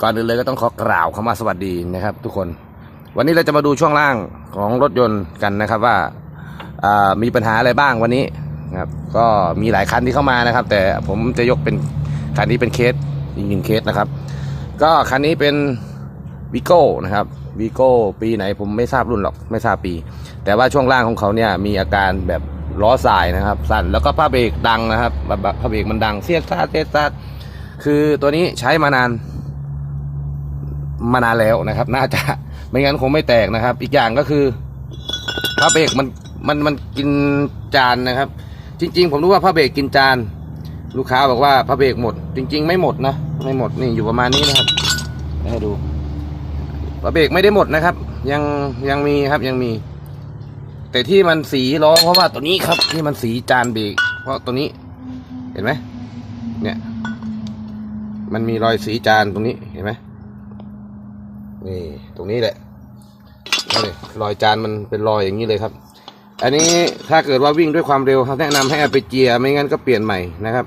ก่อนอื่นเลยก็ต้องขอกล่าวคำว่าสวัสดีนะครับ ทุกคน วันนี้เราจะมาดูช่วงล่างของรถยนต์กันนะครับว่าามีปัญหาอะไรบ้างวันนี้นะครับก็มีหลายคันที่เข้ามานะครับ แต่ผมจะยกเป็นคันนี้เป็นเคสอีกหนึ่งเคสนะครับ ก็คันนี้เป็นวิโก้นะครับวิโก้ปีไหนผมไม่ทราบรุ่นหรอกไม่ทราบปี แต่ว่าช่วงล่างของเขาเนี่ยมีอาการแบบล้อสายนะครับ สั่นแล้วก็ผ้าเบรกดังนะครับแบบผ้าเบรกมันดังเสียดซาดเสียดซาดคือตัวนี้ใช้มานาน มานานแล้วนะครับ น่าจะไม่งั้นคงไม่แตกนะครับ อีกอย่างก็คือผ้าเบรกมันมันมันกินจานนะครับ จริง ๆ ผมรู้ว่าผ้าเบรกกินจาน ลูกค้าบอกว่าผ้าเบรกหมด จริง ๆ ไม่หมดนะไม่หมดนี่อยู่ประมาณนี้นะครับให้ดูผ้าเบรกไม่ได้หมดนะครับ ยังยังมีครับยังมี แต่ที่มันสีล้อเพราะว่าตัวนี้ครับที่มันสีจานเบรกเพราะตัวนี้ เห็นไหมเนี่ย มันมีรอยสีจานตรงนี้ นี่ตรงนี้แหละนี่รอยจานมันเป็นรอยอย่างนี้เลยครับ อันนี้ถ้าเกิดว่าวิ่งด้วยความเร็วครับแนะนำให้เอาไปเจียไม่งั้นก็เปลี่ยนใหม่นะครับ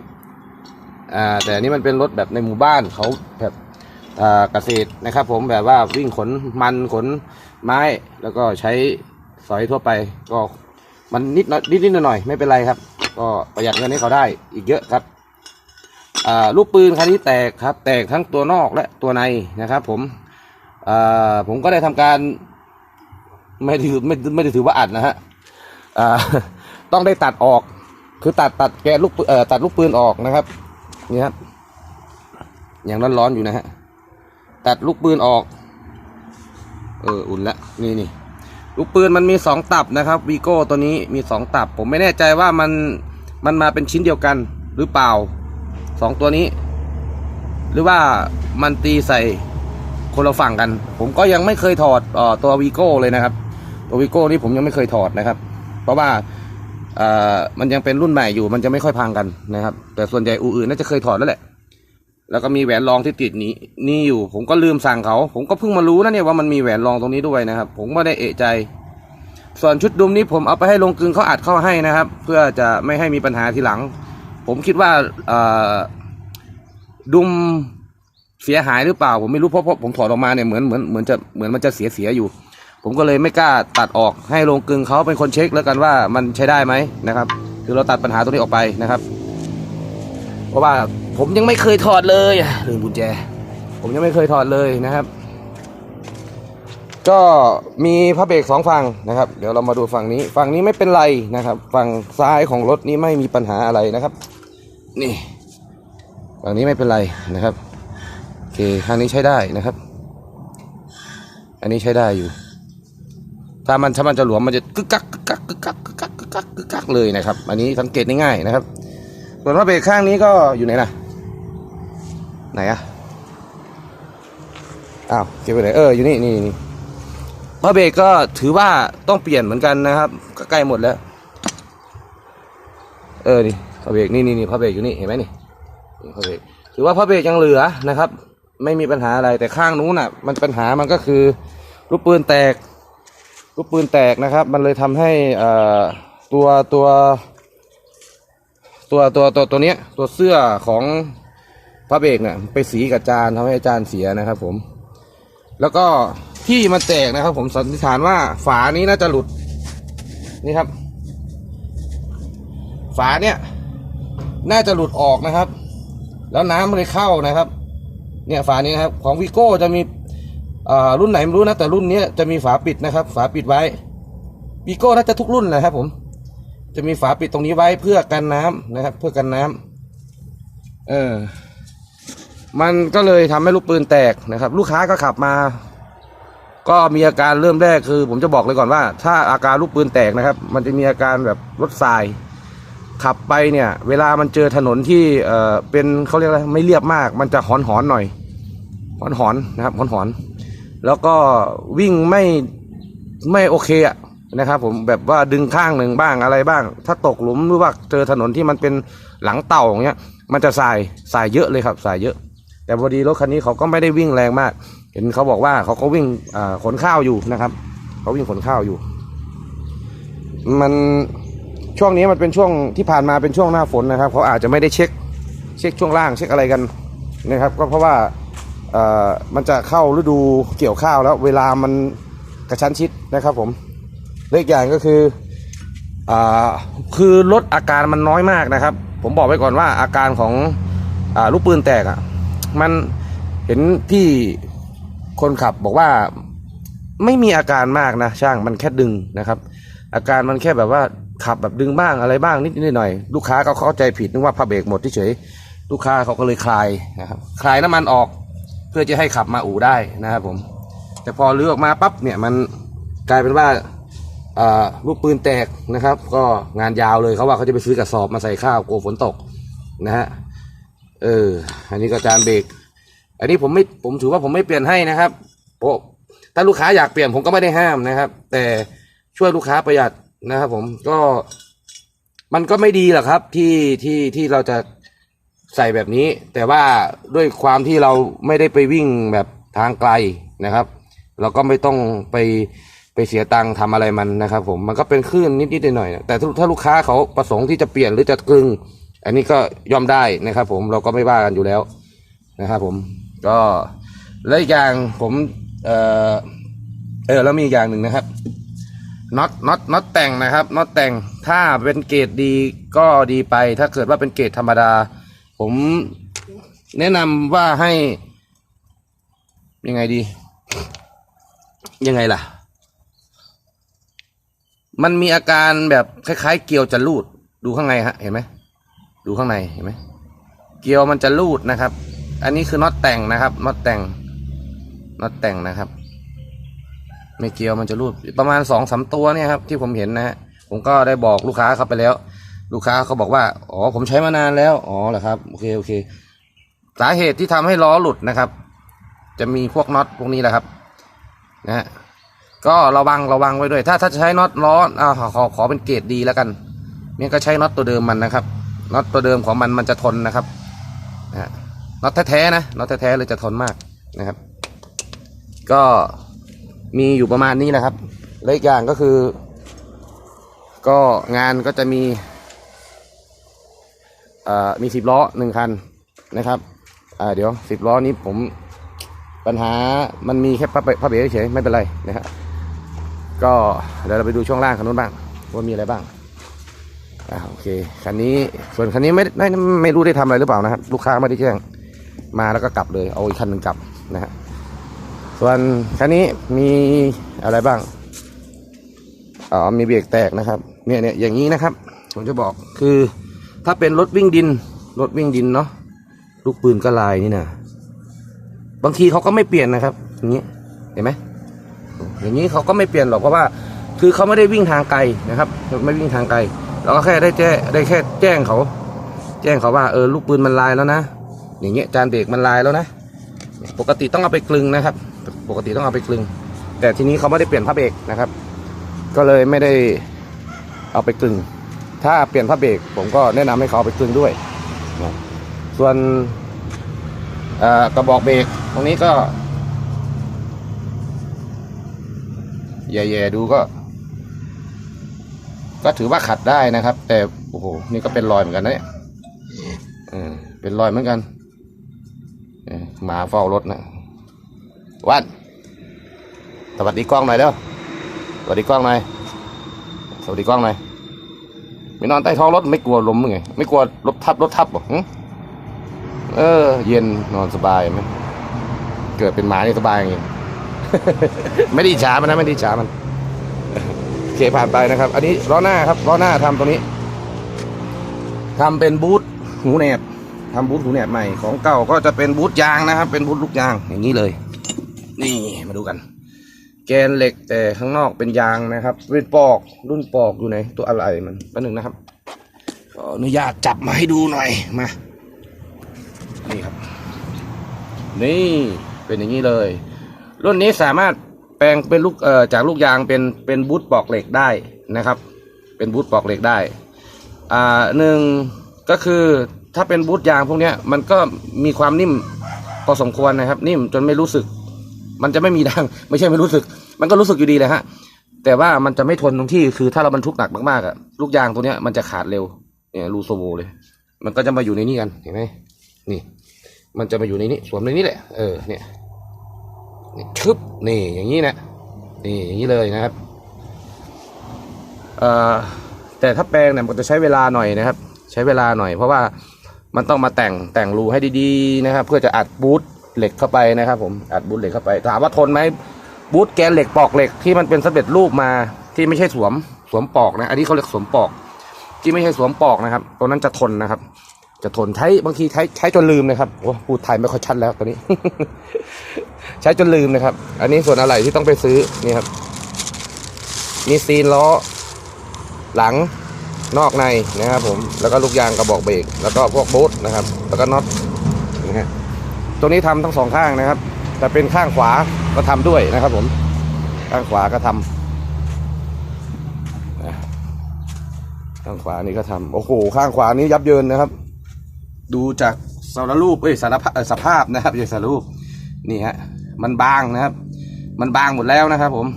อ่าแต่อันนี้มันเป็นรถแบบในหมู่บ้านเขาแบบอ่าเกษตรนะครับ ผมแบบว่าวิ่งขนมันขนไม้แล้วก็ใช้สอยทั่วไปก็มันนิดนิดนิดหน่อยหน่อยไม่เป็นไรครับ ก็ประหยัดเงินให้เขาได้อีกเยอะครับอ่าลูกปืนคันนี้แตกครับ แตกทั้งตัวนอกและตัวในนะครับผม ผมก็ได้ทำการไม่ได้ถือไม่ไม่ได้ถือว่าอัดนะฮะต้องได้ตัดออก คือตัดตัดแกลูกเอ่อตัดลูกปืนออกนะครับนี่ครับอยังร้อนๆอยู่นะฮะตัดลูกปืนออก เอออุ่นละนี่นี่ลูกปืนมันมีสองตับนะครับวีโก้ตัวนี้มีสองตับ ผมไม่แน่ใจว่ามันมันมาเป็นชิ้นเดียวกันหรือเปล่าสองตัวนี้ หรือว่ามันตีใส่ คนละฝั่งกัน ผมก็ยังไม่เคยถอดออตัววีโก้เลยนะครับ ตัววีโก้นี่ผมยังไม่เคยถอดนะครับ เพราะว่าเออมันยังเป็นรุ่นใหม่อยู่มันจะไม่ค่อยพังกันนะครับ แต่ส่วนใหญ่อู่อื่นน่าจะเคยถอดแล้วแหละ แล้วก็มีแหวนรองที่ติดนี้นี่อยู่ ผมก็ลืมสั่งเขา ผมก็เพิ่งมารู้นะเนี่ยว่ามันมีแหวนรองตรงนี้ด้วยนะครับ ผมไม่ได้เอะใจ ส่วนชุดดุมนี้ผมเอาไปให้ลงกึงเขาอัดเข้าให้นะครับ เพื่อจะไม่ให้มีปัญหาทีหลัง ผมคิดว่าดุม เสียหายหรือเปล่าผมไม่รู้เพราะเพราะผมถอดออกมาเนี่ยเหมือนเหมือนเหมือนจะเหมือนมันจะเสียเสียอยู่ ผมก็เลยไม่กล้าตัดออกให้โรงกลึงเขาเป็นคนเช็คแล้วกันว่ามันใช้ได้ไหมนะครับ คือเราตัดปัญหาตรงนี้ออกไปนะครับ เพราะว่าผมยังไม่เคยถอดเลยลืมกุญแจ ผมยังไม่เคยถอดเลยนะครับ ก็มีพระเบรกสองฝั่งนะครับ เดี๋ยวเรามาดูฝั่งนี้ ฝั่งนี้ไม่เป็นไรนะครับ ฝั่งซ้ายของรถนี้ไม่มีปัญหาอะไรนะครับ นี่ฝั่งนี้ไม่เป็นไรนะครับ เคทางนี้ใช้ได้นะครับ อันนี้ใช้ได้อยู่ ถ้ามันถ้ามันจะหลวมมันจะกึกกักกึกกักกึกกักกึกกักกึกกักกึกกักเลยนะครับ อันนี้สังเกตง่ายๆนะครับ ส่วนว่าเบรกข้างนี้ก็อยู่ไหนล่ะไหนอะอ้าวเก็บไปไหนเอออยู่นี่นี่นี่พระเบรกก็ถือว่าต้องเปลี่ยนเหมือนกันนะครับก็ใกล้หมดแล้ว เออนี่พระเบรกนี่นี่นี่พระเบรกอยู่นี่เห็นไหมนี่พระเบรกถือว่าพระเบรกยังเหลือนะครับ ไม่มีปัญหาอะไรแต่ข้างนู้นน่ะ มันปัญหามันก็คือลูกปืนแตกลูกปืนแตกนะครับ มันเลยทำให้อ่ตัวตัวตัวตัวตัวตัวเนี้ยตัวเสื้อของพระเบรกเนี่ยไปสีกับจานทำให้อาจารย์เสียนะครับ ผม แล้วก็ที่มันแตกนะครับ ผมสันนิษฐานว่าฝานี้น่าจะหลุดนี่ครับ ฝาเนี่ย น่าจะหลุดออกนะครับ แล้วน้ำมันเลยเข้านะครับ เนี่ยฝานี้ครับของวีโก้จะมีอ่ารุ่นไหนไม่รู้นะแต่รุ่นนี้จะมีฝาปิดนะครับ ฝาปิดไว้วีโก้น่าจะทุกรุ่นเลยครับ ผม จะมีฝาปิดตรงนี้ไว้เพื่อกันน้ำนะครับ เพื่อกันน้ำเออ มันก็เลยทำให้ลูกปืนแตกนะครับ ลูกค้าก็ขับมา ก็มีอาการเริ่มแรกคือ ผมจะบอกเลยก่อนว่า ถ้าอาการลูกปืนแตกนะครับ มันจะมีอาการแบบรถทราย ขับไปเนี่ยเวลามันเจอถนนที่เอ่อเป็นเขาเรียกอะไรไม่เรียบมาก มันจะหอนหอนหน่อยหอนหอนนะครับหอนหอนแล้วก็วิ่งไม่ไม่โอเคอะนะครับผมแบบว่าดึงข้างหนึ่งบ้างอะไรบ้าง ถ้าตกหลุมหรือว่าเจอถนนที่มันเป็นหลังเต่าอย่างเงี้ยมันจะสายสายเยอะเลยครับสายเยอะ แต่พอดีรถคันนี้เขาก็ไม่ได้วิ่งแรงมาก เห็นเขาบอกว่าเขาก็วิ่งขนข้าวอยู่นะครับเขาวิ่งขนข้าวอยู่ มัน ช่วงนี้มันเป็นช่วงที่ผ่านมาเป็นช่วงหน้าฝนนะครับเขาอาจจะไม่ได้เช็คเช็คช่วงล่างเช็คอะไรกันนะครับ ก็เพราะว่ามันจะเข้าฤดูเกี่ยวข้าวแล้วเวลามันกระชั้นชิดนะครับผมเลขอย่างก็คืออคือลดอาการมันน้อยมากนะครับ ผมบอกไว้ก่อนว่าอาการของอลูกปืนแตกอะ่ะมันเห็นพี่คนขับบอกว่าไม่มีอาการมากนะช่างมันแค่ดึงนะครับ อาการมันแค่แบบว่า ขับแบบดึงบ้างอะไรบ้างนิดนิดหน่อยลูกค้าก็เข้าใจผิดนึกว่าผ้าเบรกหมดเฉยลูกค้าเขาก็เลยคลายนะครับคลายน้ำมันออกเพื่อจะให้ขับมาอู่ได้นะครับผม แต่พอเลือออกมาปั๊บเนี่ยมันกลายเป็นว่าลูกปืนแตกนะครับ ก็งานยาวเลยเขาว่าเขาจะไปซื้อกระสอบมาใส่ข้าวกลัวฝนตกนะฮะเอออันนี้ก็จานเบรกอันนี้ผมไม่ผมถือว่าผมไม่เปลี่ยนให้นะครับเพราะถ้าลูกค้าอยากเปลี่ยนผมก็ไม่ได้ห้ามนะครับ แต่ช่วยลูกค้าประหยัด นะครับผมก็มันก็ไม่ดีหรอกครับที่ที่ที่เราจะใส่แบบนี้ แต่ว่าด้วยความที่เราไม่ได้ไปวิ่งแบบทางไกลนะครับ เราก็ไม่ต้องไปไปเสียตังค์ทำอะไรมันนะครับ ผมมันก็เป็นคลื่นนิดๆหน่อยๆแต่ถ้าถ้าลูกค้าเขาประสงค์ที่จะเปลี่ยนหรือจะกลึง อันนี้ก็ยอมได้นะครับ ผมเราก็ไม่ว่ากันอยู่แล้วนะครับผมก็แล้วอีกอย่างผมเออเออแล้วมีอีกอย่างหนึ่งนะครับ น็อตน็อตน็อตแต่งนะครับน็อตแต่งถ้าเป็นเกรดดีก็ดีไป ถ้าเกิดว่าเป็นเกรดธรรมดา ผมแนะนำว่าให้ ยังไงดี ยังไงล่ะ มันมีอาการแบบคล้ายๆ เกลียวจะรูดดูข้างในฮะเห็นไหมดูข้างในเห็นไหมเกลียวมันจะรูดนะครับ อันนี้คือน็อตแต่งนะครับน็อตแต่งน็อตแต่งนะครับ ไม่เกลียวมันจะรูดประมาณสองสามตัวเนี่ยครับที่ผมเห็นนะฮะผมก็ได้บอกลูกค้าเขาไปแล้ว ลูกค้าเขาบอกว่าอ๋อผมใช้มานานแล้วอ๋อเหรอครับโอเคโอเค สาเหตุที่ทำให้ล้อหลุดนะครับ จะมีพวกน็อตพวกนี้แหละครับนะฮะก็ระวังระวังไว้ด้วย ถ้าถ้าจะใช้น็อตล้ออ่าขอขอขอเป็นเกรดดีแล้วกันเนี่ยก็ใช้น็อตตัวเดิมมันนะครับน็อตตัวเดิมของมันมันจะทนนะครับนะฮะน็อตแท้ๆนะน็อตแท้ๆเลยจะทนมากนะครับ ก็ มีอยู่ประมาณนี้แหละครับและอีกอย่างก็คือ ก็งานก็จะมีมีสิบล้อหนึ่งคันนะครับเดี๋ยวสิบล้อนี้ผมปัญหามันมีแค่พระเบรกพระเบรกเฉยไม่เป็นไรนะฮะก็เดี๋ยวเราไปดูช่วงล่างคันนู้นบ้างว่ามีอะไรบ้างอ่าโอเคคันนี้ส่วนคันนี้ไม่ไม่ไม่รู้ได้ทำอะไรหรือเปล่านะครับ ลูกค้าไม่ได้แจ้งมาแล้วก็กลับเลยเอาอีกคันหนึ่งกลับนะฮะ ส่วนคันนี้มีอะไรบ้างอ๋อมีเบรกแตกนะครับเนี่ยเนี่ยอย่างนี้นะครับ ผมจะบอกคือถ้าเป็นรถวิ่งดิน รถวิ่งดินเนาะลูกปืนก็ลายนี่นะบางทีเขาก็ไม่เปลี่ยนนะครับ อย่างนี้เห็นไหมอย่างนี้เขาก็ไม่เปลี่ยนหรอกเพราะว่า คือเขาไม่ได้วิ่งทางไกลนะครับ ไม่วิ่งทางไกลเราก็แค่ได้แจ้ได้แค่แจ้งเขา แจ้งเขาว่าเออลูกปืนมันลายแล้วนะอย่างเงี้ยจานเบรกมันลายแล้วนะ ปกติต้องเอาไปกลึงนะครับ ปกติต้องเอาไปกลึง แต่ทีนี้เขาไม่ได้เปลี่ยนผ้าเบรกนะครับ ก็เลยไม่ได้เอาไปกลึง ถ้าเปลี่ยนผ้าเบรกผมก็แนะนำให้เขาเอาไปกลึงด้วยนะส่วนกระบอกเบรกตรงนี้ก็แย่ๆดูก็ ก็ถือว่าขัดได้นะครับ แต่โอ้โหนี่ก็เป็นรอยเหมือนกันนะเนี่ยเออเป็นรอยเหมือนกันหมาเฝ้ารถนะ วันสวัสดีกล้องหน่อยเด้อสวัสดีกล้องหน่อยสวัสดีกล้องหน่อยไม่นอนใต้ท้องรถไม่กลัวลมมั้งไงไม่กลัวรถทับรถทับหรอเออ เย็นนอนสบายไหมเกิดเป็นหมานี่สบายอย่างงี้ไม่ได้ฉามันนะไม่ได้ฉามันโอเคผ่านไปนะครับ อันนี้ล้อหน้าครับล้อหน้าทำตรงนี้ทำเป็นบูทหูแหนบทำบูทหูแหนบใหม่ของเก่าก็จะเป็นบูทยางนะครับ เป็นบูทลูกยางอย่างนี้เลย นี่มาดูกัน แกนเหล็กแต่ข้างนอกเป็นยางนะครับเป็นปอกรุ่นปอกอยู่ไหนตัวอะไรมันแป๊บหนึงนะครับขออนุญาตจับมาให้ดูหน่อยมานี่ครับ นี่เป็นอย่างนี้เลย รุ่นนี้สามารถแปลงเป็นลูกเอ่อจากลูกยางเป็นเป็นบูทปอกเหล็กได้นะครับ เป็นบูทปอกเหล็กได้อ่าหนึ่งก็คือถ้าเป็นบูทยางพวกนี้มันก็มีความนิ่มพอสมควรนะครับ นิ่มจนไม่รู้สึก มันจะไม่มีดัง ไม่ใช่ไม่รู้สึก มันก็รู้สึกอยู่ดีเลยฮะ แต่ว่ามันจะไม่ทนตรงที่คือถ้าเราบรรทุกหนักมากๆอะลูกยางตัวเนี้ยมันจะขาดเร็วเนี่ยรูโซโวเลย มันก็จะมาอยู่ในนี่กันเห็นไหมนี่ มันจะมาอยู่ในนี้สวมในนี้แหละเออเนี่ยนี่ชึบนี่อย่างนี้นะนี่อย่างนี้เลยนะครับเอ่อแต่ถ้าแปลงเนี่ยมันจะใช้เวลาหน่อยนะครับ ใช้เวลาหน่อย เพราะว่ามันต้องมาแต่งแต่งรูให้ดีๆนะครับ เพื่อจะอัดบูท เหล็กเข้าไปนะครับ ผมอัดบูทเหล็กเข้าไป ถามว่าทนไหมบูทแกนเหล็กปอกเหล็กที่มันเป็นสำเร็จรูปมาที่ไม่ใช่สวมสวมปอกนะ อันนี้เขาเรียกสวมปอก ที่ไม่ใช่สวมปอกนะครับตัวนั้นจะทนนะครับ จะทนใช้บางทีใช้ใช้จนลืมนะครับโอ้พูดไทยไม่ค่อยชัดแล้วตอนนี้ ใช้จนลืมนะครับ อันนี้ส่วนอะไรที่ต้องไปซื้อนี่ครับมีซีนล้อ หลังนอกในนะครับผมแล้วก็ลูกยางกระบอกเบรกแล้วก็พวกบูทนะครับ แล้วก็น็อต ตัวนี้ทำทั้งสองข้างนะครับ แต่เป็นข้างขวาก็ทำด้วยนะครับผม ข้างขวาก็ทำนะข้างขวานี่ก็ทำโอ้โห ข้างขวานี้ยับเยินนะครับ ดูจากสารรูปเอ้ยสารสภาพนะครับไม่ใช่สารรูปนี่ฮะมันบางนะครับ มันบางหมดแล้วนะครับ ผม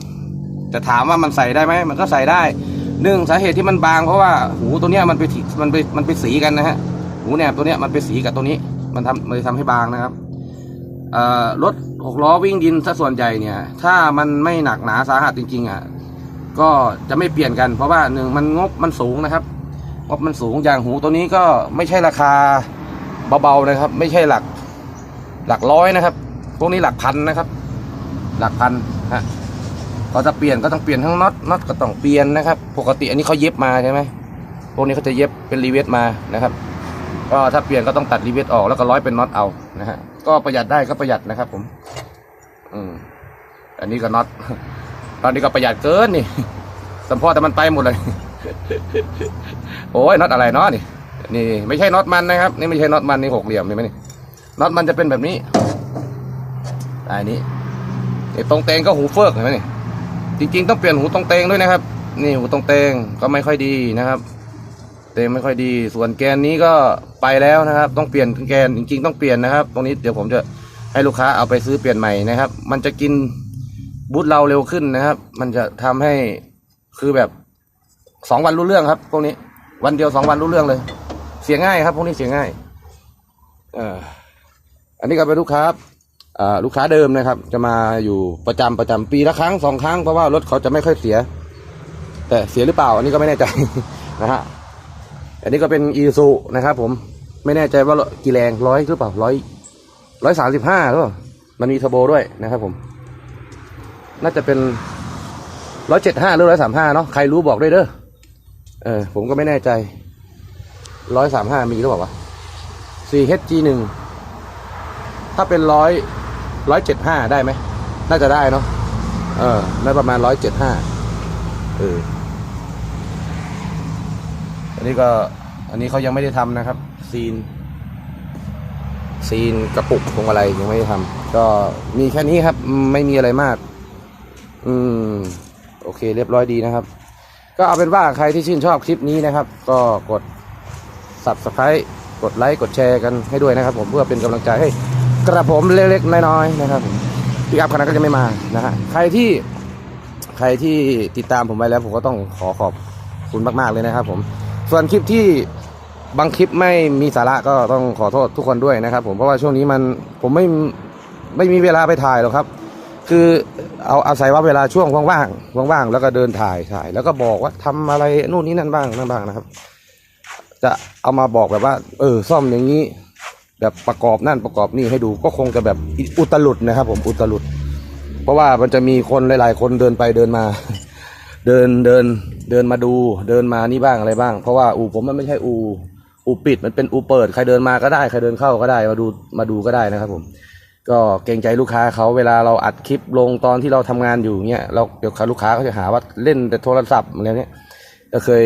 จะถามว่ามันใส่ได้ไหมมันก็ใส่ได้หนึ่งสาเหตุที่มันบางเพราะว่าหูตัวเนี้ยมันไปมันไปมันไปสีกันนะฮะหูแหนบตัวเนี้ยมันไปสีกับตัวนี้ มันทำมันเลยทำให้บางนะครับ รถหกล้อวิ่งดินซะส่วนใหญ่เนี่ย ถ้ามันไม่หนักหนาสาหัสจริง ๆอะก็จะไม่เปลี่ยนกัน เพราะว่าหนึ่งมันงบมันสูงนะครับงบมันสูงอย่างหูตัวนี้ก็ไม่ใช่ราคาเบาๆนะครับ ไม่ใช่หลักหลักร้อยนะครับ พวกนี้หลักพันนะครับ หลักพันฮะก็จะเปลี่ยนก็ต้องเปลี่ยนทั้งน็อตน็อตก็ต้องเปลี่ยนนะครับ ปกติอันนี้เขาเย็บมาใช่ไหมพวกนี้เขาจะเย็บเป็นรีเวทมานะครับ ก็ถ้าเปลี่ยนก็ต้องตัดรีเวทออกแล้วก็ร้อยเป็นน็อตเอานะฮะ ก็ประหยัดได้ก็ประหยัดนะครับ ผม อืม อันนี้ก็น็อต ตอนนี้ก็ประหยัดเกินนี่สัมพอแต่มันไปหมดเลย โอ้ยน็อตอะไรเนาะนี่ นี่ ไม่ใช่น็อตมันนะครับ นี่ไม่ใช่น็อตมันนี่หกเหลี่ยมนี่ไหมนี่ น็อตมันจะเป็นแบบนี้ อันนี้ไอ้ตรงเตงก็หูเฟิกเห็นไหมนี่ จริง ๆ ต้องเปลี่ยนหูตรงเตงด้วยนะครับ นี่หูตรงเตงก็ไม่ค่อยดีนะครับ เตงไม่ค่อยดี ส่วนแกนนี้ก็ไปแล้วนะครับ ต้องเปลี่ยนแกนจริงๆ ต้องเปลี่ยนนะครับ ตรงนี้เดี๋ยวผมจะให้ลูกค้าเอาไปซื้อเปลี่ยนใหม่นะครับ มันจะกินบูทเราเร็วขึ้นนะครับ มันจะทำให้คือแบบสองวันรู้เรื่องครับพวกนี้ วันเดียวสองวันรู้เรื่องเลย เสียง่ายครับพวกนี้เสียง่ายออันนี้ก็เป็นลูกค้าอ่าลูกค้าเดิมนะครับ จะมาอยู่ประจำประจำปีละครั้งสองครั้งเพราะว่ารถเขาจะไม่ค่อยเสีย แต่เสียหรือเปล่า อันนี้ก็ไม่แน่ใจนะฮะ อันนี้ก็เป็นอีซูนะครับผมไม่แน่ใจว่ากี่แรงร้อยหรือเปล่าร้อยร้อยสามสิบห้าหรือเปล่ามันมีเทอร์โบด้วยนะครับผม น่าจะเป็นร้อยเจ็ดห้าหรือร้อยสามห้าเนาะใครรู้บอกด้วยเด้อเออผมก็ไม่แน่ใจร้อยสามห้ามีหรือเปล่าวะ 4HG หนึ่งถ้าเป็นร้อยร้อยเจ็ดห้าได้ไหมน่าจะได้เนาะเออได้ประมาณร้อยเจ็ดห้าเอออันนี้ก็ อันนี้เขายังไม่ได้ทำนะครับ ซีน ซีนกระปุกพวงมาลัยยังไม่ได้ทำก็มีแค่นี้ครับ ไม่มีอะไรมาก อืม โอเค เรียบร้อยดีนะครับ ก็เอาเป็นว่าใครที่ชื่นชอบคลิปนี้นะครับ ก็กด subscribe กดไลค์กดแชร์กันให้ด้วยนะครับ ผมเพื่อเป็นกำลังใจให้กระผมเล็กๆน้อยๆนะครับพี่อัพคณะก็จะไม่มานะฮะใครที่ใครที่ติดตามผมไว้แล้ว ผมก็ต้องขอขอบคุณมาก ๆ เลยนะครับผม ส่วนคลิปที่ บางคลิปไม่มีสาระก็ต้องขอโทษทุกคนด้วยนะครับ ผมเพราะว่าช่วงนี้มันผมไม่ไม่มีเวลาไปถ่ายหรอกครับ คือเอาอาศัยว่าเวลาช่วงว่างๆว่างๆแล้วก็เดินถ่ายถ่าย แล้วก็บอกว่าทำอะไรนู่นนี่นั่นบ้างนั่นบ้างนะครับ จะเอามาบอกแบบว่า เออซ่อมอย่างนี้ แบบประกอบนั่นประกอบนี่ให้ดูก็คงจะแบบอุตลุดนะครับ ผมอุตลุด เพราะว่ามันจะมีคนหลาย ๆ คนเดินไปเดินมา เดินเดินเดินมาดู เดินมานี่บ้างอะไรบ้าง เพราะว่าอูผมมันไม่ใช่อู อูปิดมันเป็นอูเปิด ใครเดินมาก็ได้ ใครเดินเข้าก็ได้มาดูมาดูก็ได้นะครับผมก็เกรงใจลูกค้าเขาเวลาเราอัดคลิปลงตอนที่เราทำงานอยู่เงี้ยเราเดี๋ยวลูกค้าเขาจะหาว่าเล่นแต่โทรศัพท์อะไรเนี้ยก็เคย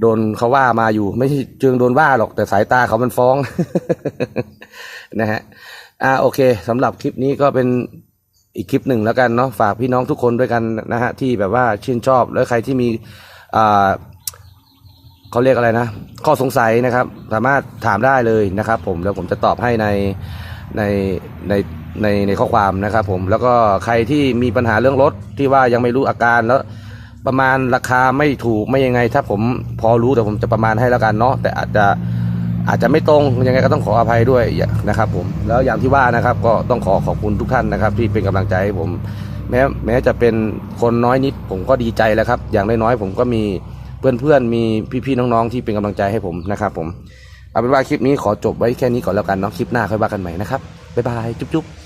โดนเขาว่ามาอยู่ ไม่ใช่เชิงโดนว่าหรอกแต่สายตาเขามันฟ้องนะฮะอ่าโอเคสำหรับคลิปนี้ก็เป็นอีกคลิปหนึ่งแล้วกันเนาะฝากพี่น้องทุกคนด้วยกันนะฮะที่แบบว่าชื่นชอบแล้วใครที่มีอ่า เขาเรียกอะไรนะ ข้อสงสัยนะครับ สามารถถามได้เลยนะครับ ผมแล้วผมจะตอบให้ในในในในในข้อความนะครับ ผมแล้วก็ใครที่มีปัญหาเรื่องรถที่ว่ายังไม่รู้อาการแล้วประมาณราคาไม่ถูกไม่ยังไง ถ้าผมพอรู้แต่ผมจะประมาณให้แล้วกันเนาะแต่อาจจะอาจจะไม่ตรงยังไงก็ต้องขออภัยด้วยนะครับ ผมแล้วอย่างที่ว่านะครับ ก็ต้องขอขอบคุณทุกท่านนะครับ ที่เป็นกำลังใจให้ผมแม้แม้จะเป็นคนน้อยนิด ผมก็ดีใจแล้วครับ อย่างน้อยๆผมก็มี เพื่อนๆมีพี่ๆน้องๆที่เป็นกำลังใจให้ผมนะครับผมเอาเป็นว่าคลิปนี้ขอจบไว้แค่นี้ก่อนแล้วกันเนาะคลิปหน้าค่อยว่ากันใหม่นะครับบ๊ายบายจุ๊บๆ